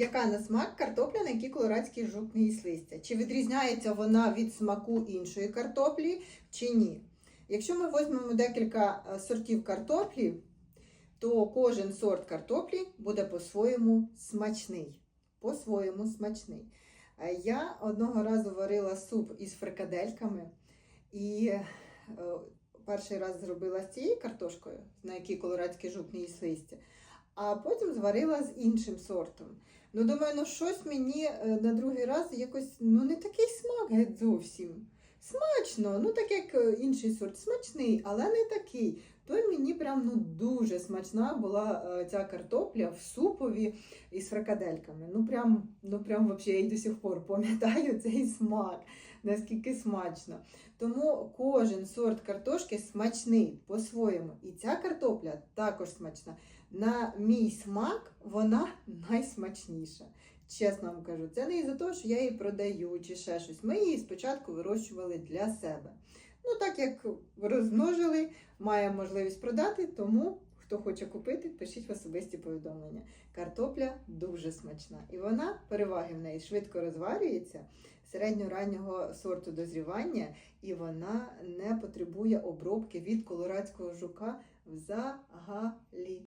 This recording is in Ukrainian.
Яка на смак картопля, на якій колорадський жук не їсть листя? Чи відрізняється вона від смаку іншої картоплі, чи ні? Якщо ми візьмемо декілька е, сортів картоплі, то кожен сорт картоплі буде по-своєму смачний. По-своєму смачний. Е, Я одного разу варила суп із фрикадельками і е, перший раз зробила з цією картошкою, на якій колорадський жук не їсть листя, а потім зварила з іншим сортом. Ну, думаю, ну щось мені е, на другий раз якось ну не такий смак геть зовсім. Смачно, ну так як е, інший сорт, смачний, але не такий. То й мені прям ну дуже смачна була е, ця картопля в супові із фрикадельками. Ну прям, ну прям вообще я й до сих пор пам'ятаю цей смак, наскільки смачно. Тому кожен сорт картошки смачний по-своєму. І ця картопля також смачна. На мій смак вона найсмачніша. Чесно вам кажу, це не із-за того, що я її продаю чи ще щось. Ми її спочатку вирощували для себе. Ну, так як розмножили, маємо можливість продати, тому хто хоче купити, пишіть в особисті повідомлення. Картопля дуже смачна. І вона, переваги в неї, швидко розварюється середньо-раннього сорту дозрівання, і вона не потребує обробки від колорадського жука взагалі.